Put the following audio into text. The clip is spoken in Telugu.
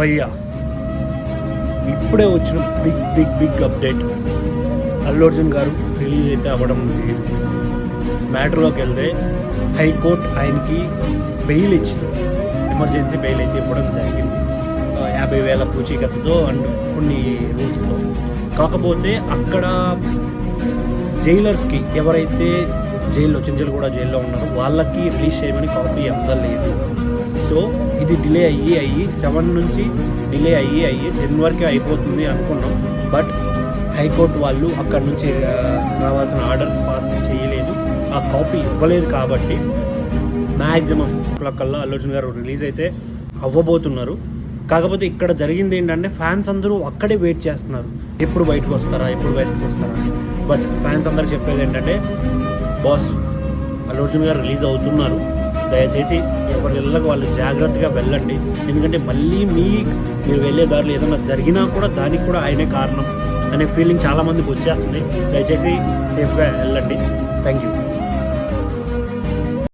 భయ్యా ఇప్పుడే వచ్చిన big big big update Allu Arjun గారు రిలీజ్ అయితే అవ్వడం లేదు. మ్యాటర్లోకి వెళ్తే హైకోర్టు ఆయనకి బెయిల్ ఇచ్చింది ఎమర్జెన్సీ బెయిల్ అయితే ఇవ్వడం జరిగింది. యాభై వేల పూచీకత్తుతో అండ్ కొన్ని రూల్స్తో. కాకపోతే అక్కడ జైలర్స్కి ఎవరైతే జైల్లో చింజలు కూడా జైల్లో ఉన్నారో వాళ్ళకి రిలీజ్ చేయమని కాపీ అందలేదు. సో ఇది డిలే అయ్యి అయ్యి సెవెన్ నుంచి డిలే అయ్యి అయ్యి టెన్ వరకే అయిపోతుంది అనుకున్నాం. బట్ హైకోర్టు వాళ్ళు అక్కడ నుంచి రావాల్సిన ఆర్డర్ పాస్ చేయలేదు. ఆ కాపీ ఇవ్వలేదు కాబట్టి మ్యాక్సిమం కల్లా అల్లు గారు రిలీజ్ అయితే అవ్వబోతున్నారు. కాకపోతే ఇక్కడ జరిగింది ఏంటంటే ఫ్యాన్స్ అందరూ అక్కడే వెయిట్ చేస్తున్నారు. ఎప్పుడు బయటకు వస్తారా ఎప్పుడు బయటకు వస్తారా బట్ ఫ్యాన్స్ అందరూ చెప్పేది ఏంటంటే బాస్ అల్లు అర్జున్ గారు రిలీజ్ అవుతున్నారు. దయచేసి ఎవరి వాళ్ళు జాగ్రత్తగా వెళ్ళండి. ఎందుకంటే మళ్ళీ మీ మీరు వెళ్ళే దారిలో ఏదైనా జరిగినా కూడా దానికి కూడా ఆయనే కారణం అనే ఫీలింగ్ చాలామందికి వచ్చేస్తుంది. దయచేసి సేఫ్గా వెళ్ళండి. Thank you